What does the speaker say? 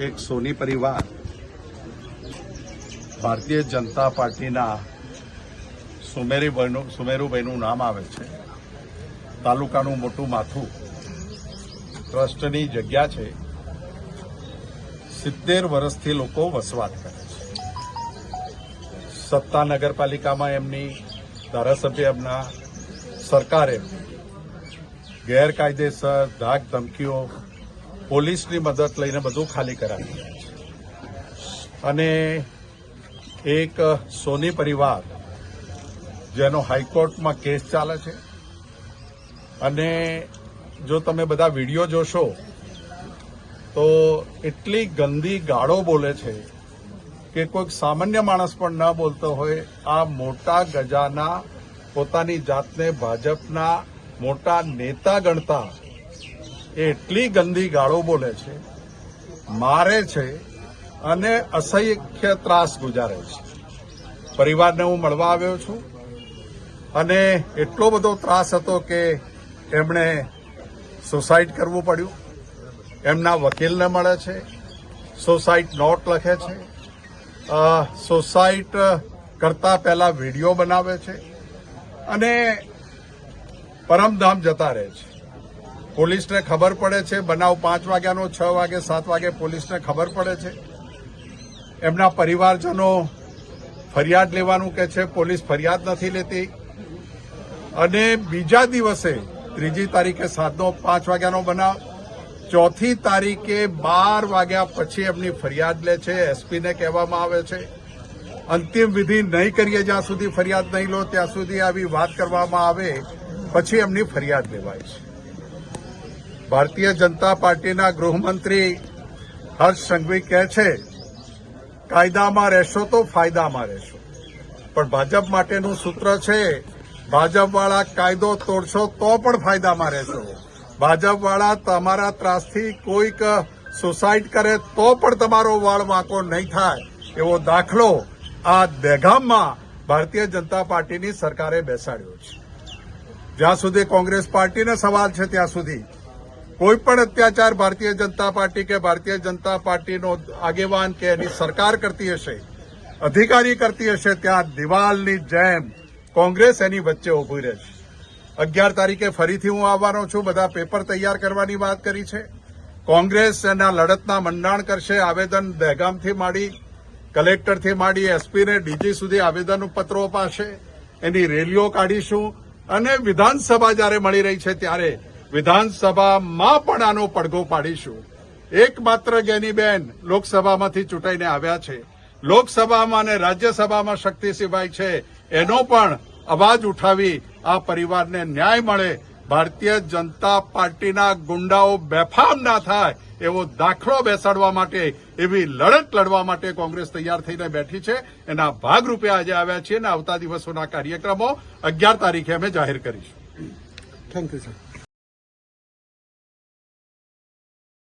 એક સોની પરિવાર ભારતીય જનતા પાર્ટીના સુમેરીભાઈનું સુમેરુભાઈનું નામ આવે છે. તાલુકાનું મોટું માથું ટ્રસ્ટની જગ્યા છે. સિત્તેર વર્ષથી લોકો વસવાટ કરે છે. સત્તા નગરપાલિકામાં એમની ધારાસભ્ય એમના સરકારે ગેરકાયદેસર ધાક ધમકીઓ પોલીસની મદદ લઈને બધું ખાલી કરાવી અને એક સોની પરિવાર, જેનો હાઈકોર્ટમાં કેસ ચાલે છે. અને જો તમે બધા વીડિયો જોશો, તો એટલી ગંદી ગાળો બોલે છે કે કોઈક સામાન્ય માણસ પણ ન બોલતો હોય. આ મોટા ગજાના પોતાની જાતને ભાજપના મોટા નેતા ગણતા એટલી ગંદી ગાળો બોલે છે, મારે છે અને અસહ્ય ત્રાસ ગુજારે છે. પરિવારને હું મળવા આવ્યો છું અને એટલો બધો ત્રાસ હતો કે એમણે સુસાઇડ કરવું પડ્યું. એમના વકીલને મળે છે સોસાઇટ નોટ લખે છે. સોસાઇટ કરતા પહેલા વીડિયો બનાવે છે અને પરમધામ જતા રહે છે. પોલીસને ખબર પડે છે. બનાવ પાંચ વાગ્યાનો, છ વાગે, સાત વાગે પોલીસને ખબર પડે છે. એમના પરિવારજનો ફરિયાદ લેવાનું કે છે. પોલીસ ફરિયાદ નથી લેતી. અને બીજા દિવસે, ત્રીજી તારીખે સાતનો પાંચ વાગ્યાનો બનાવ. ચોથી તારીખે બાર વાગ્યા પછી એમની ફરિયાદ લે છે. એસપીને કહેવામાં આવે છે. અંતિમ વિધિ નહીં કરીએ જ્યાં સુધી ફરિયાદ નહીં લો, ત્યાં સુધી આવી વાત કરવામાં આવે, પછી એમની ફરિયાદ લેવાય છે. ભારતીય જનતા પાર્ટીના ગૃહમંત્રી હર્ષ સંઘવી કહે છે, કાયદામાં રહેશો તો ફાયદામાં રહેશો. પણ ભાજપ માટેનું સૂત્ર છે, ભાજપવાળા કાયદો તોડશો તો પણ ફાયદામાં રહેશો. ભાજપવાળા તમારા ત્રાસથી કોઈક સુસાઇડ કરે તો પણ તમારો વાળ વાંકો નહીં થાય. એવો દાખલો આ દહેગામમાં ભારતીય જનતા પાર્ટીની સરકારે બેસાડ્યો છે. જ્યાં સુધી કોંગ્રેસ પાર્ટીને સવાલ છે, ત્યાં સુધી કોઈ પણ અત્યાચાર ભારતીય જનતા પાર્ટી કે ભારતીય જનતા પાર્ટીનો આગેવાન કે એની સરકાર કરતી હશે, અધિકારી કરતી હશે, ત્યાં દિવાલની જેમ કોંગ્રેસ એની વચ્ચે ઊભી રહે છે અગિયાર તારીખે ફરીથી હું આવવાનો છું. બધા પેપર તૈયાર કરવાની વાત કરી છે. કોંગ્રેસ એના લડતના મંડાણ કરશે. આવેદન દહેગામથી માંડી, કલેક્ટરથી માંડી, એસપીને ડીજી સુધી આવેદન પત્રો અપાશે. એની રેલીઓ કાઢીશું. અને વિધાનસભા જ્યારે મળી રહી છે, ત્યારે વિધાનસભામાં પણ આનો પડઘો પાડીશું. એકમાત્ર ગેનીબેન લોકસભામાંથી ચૂંટાઈને આવ્યા છે. લોકસભામાં અને રાજ્યસભામાં શક્તિ સિવાય છે. એનો પણ અવાજ ઉઠાવી આ પરિવારને ન્યાય મળે. ભારતીય જનતા પાર્ટીના ગુંડાઓ બેફામ ના થાય એવો દાખલો બેસાડવા માટે, એવી લડત લડવા માટે કોંગ્રેસ તૈયાર થઈને બેઠી છે. એના ભાગરૂપે આજે આવ્યા છીએ અને આવતા દિવસોના કાર્યક્રમો અગિયાર તારીખે અમે જાહેર કરીશું. Thank you sir